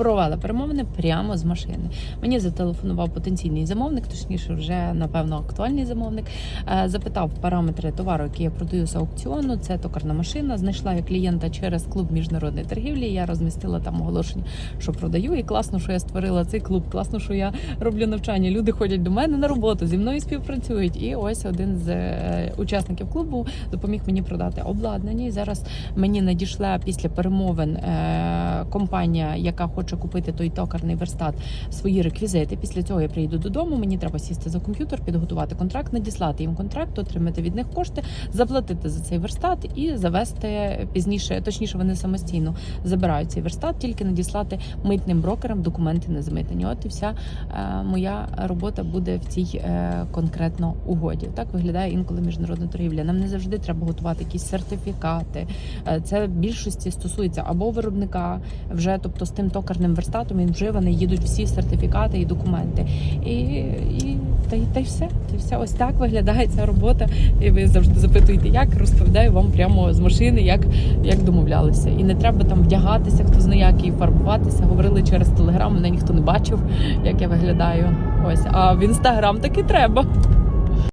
провела перемовини прямо з машини. Мені зателефонував потенційний замовник, точніше, вже напевно актуальний замовник. Е, Запитав параметри товару, який я продаю з аукціону. Це токарна машина. Знайшла я клієнта через клуб міжнародної торгівлі. Я розмістила там оголошення, що продаю. І класно, що я створила цей клуб. Класно, що я роблю навчання. Люди ходять до мене на роботу, зі мною співпрацюють. І ось один з е, учасників клубу допоміг мені продати обладнання. І зараз мені надійшла після перемовин е, компанія, яка хоче купити той токарний верстат, свої реквізити. Після цього я приїду додому. Мені треба сісти за комп'ютер, підготувати контракт, надіслати їм контракт, отримати від них кошти, заплатити за цей верстат і завести пізніше. Точніше, вони самостійно забирають цей верстат, тільки надіслати митним брокерам документи на змитнення. От і вся е, моя робота буде в цій е, конкретно угоді. Так виглядає інколи міжнародна торгівля. Нам не завжди треба готувати якісь сертифікати. Е, Це в більшості стосується або виробника, вже тобто з тим токарним верстатом він вживаний, їдуть всі сертифікати і документи. І, і та, й- та й все. Та й все. Ось так виглядає ця робота. І ви завжди запитуєте, як розповідаю вам прямо з машини, як, як домовлялися. І не треба там вдягатися, хто знає, як і фарбуватися. Говорили через телеграм, мене ніхто не бачив, як я виглядаю. Ось, а в інстаграм таки треба.